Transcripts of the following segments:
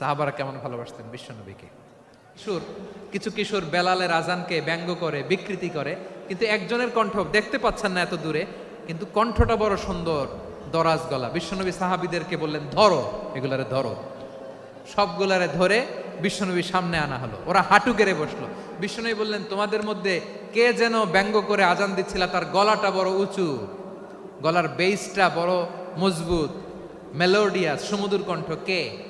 সাহাবারা কেমন ভালোবাসতেন বিশ্বনবীকে? কিশোর, কিছু কিশোর বেলালের আজানকে ব্যঙ্গ করে, বিকৃতি করে, কিন্তু একজনের কণ্ঠ দেখতে পাচ্ছেন না এত দূরে, কিন্তু কণ্ঠটা বড় সুন্দর, দরাজ গলা। বিশ্বনবী সাহাবীদেরকে বললেন, ধরো, এগুলারে ধরো। সবগুলারে ধরে বিশ্বনবী সামনে আনা হলো। ওরা হাঁটু গেড়ে বসল। বিশ্বনবী বললেন, তোমাদের মধ্যে কে যেন ব্যঙ্গ করে আজান দিচ্ছিল, তার গলাটা বড় উঁচু। গলার বেসটা বড় মজবুত মেলোডিয়াস সমুদ্র কণ্ঠ। কে?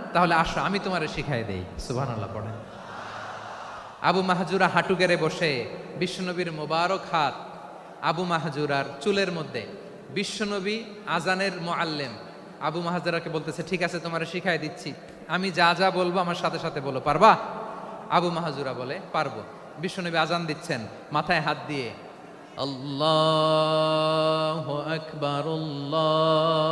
তাহলে আসো, আমি তোমারে শিখাই দেই। সুবহানাল্লাহ পড়েন। আবু মাহাজুরা হাঁটু গেড়ে বসে, বিশ্বনবীর মোবারক হাত আবু মাহাজুরার চুলের মধ্যে। বিশ্বনবী আজানের মোয়াল্লেম। আবু মাহাজুরাকে বলতেছে, ঠিক আছে, তোমারে শিখাই দিচ্ছি। আমি যা যা বলব আমার সাথে সাথে বলো, পারবা? আবু মাহাজুরা বলে, পারব। বিশ্বনবী আজান দিচ্ছেন, মাথায় হাত দিয়ে, আল্লাহ আকবর, আল্লাহ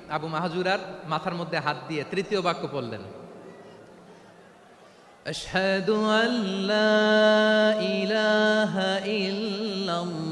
আবু মাহাজুরার মাথার মধ্যে হাত দিয়ে তৃতীয় বাক্য পড়লেন। আশহাদু আল্লা ইলাহা ইল্লাল্লাহ।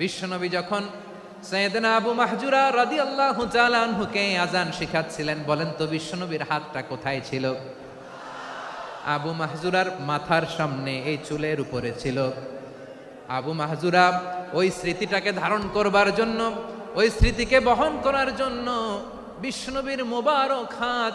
বিশ্বনবী যখন সৈয়দনা আবু মাহজুরা রাদি আল্লাহ আনহুকে আজান শিখাচ্ছিলেন, বলেন, তো বিশ্বনবীর হাতটা কোথায় ছিল? আবু মাহজুরার মাথার সামনে এই চুলের উপরে ছিল। আবু মাহজুরা ওই স্মৃতিটাকে ধারণ করবার জন্য, ওই স্মৃতিকে বহন করার জন্য বিষ্ণবীর মোবারক হাত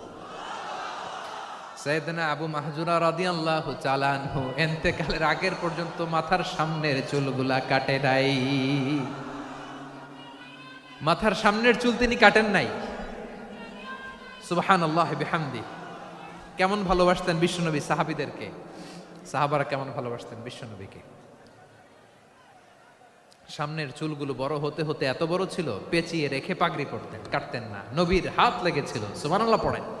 সৈয়দনা আবু মাহজুরা রাদিয়াল্লাহু চালানহু এন্তেকালের আগের পর্যন্ত মাথার সামনের চুলগুলা কাটে নাই। মাথার সামনের চুল তিনি কাটেন নাই। সুবহানাল্লাহ বিহামদি। কেমন ভালোবাসতেন বিশ্বনবী সাহাবীদেরকে? সাহাবারা কেমন ভালোবাসতেন বিশ্বনবীকে? সামনের চুলগুলো বড় হতে হতে এত বড় ছিল, পেঁচিয়ে রেখে পাগড়ি পড়তেন কাটতেন না, নবীর হাত লেগেছিল। সুবহানাল্লাহ পড়েন।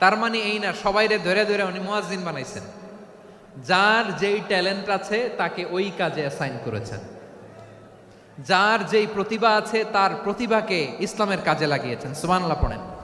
তার মানে এই না সবাইরে ধরে ধরে উনি মোয়াজিন বানাইছেন। যার যেই ট্যালেন্ট আছে, তাকে ওই কাজে অ্যাসাইন করেছেন। যার যেই প্রতিভা আছে, তার প্রতিভাকে ইসলামের কাজে লাগিয়েছেন। সুবহানাল্লাহ পড়েন।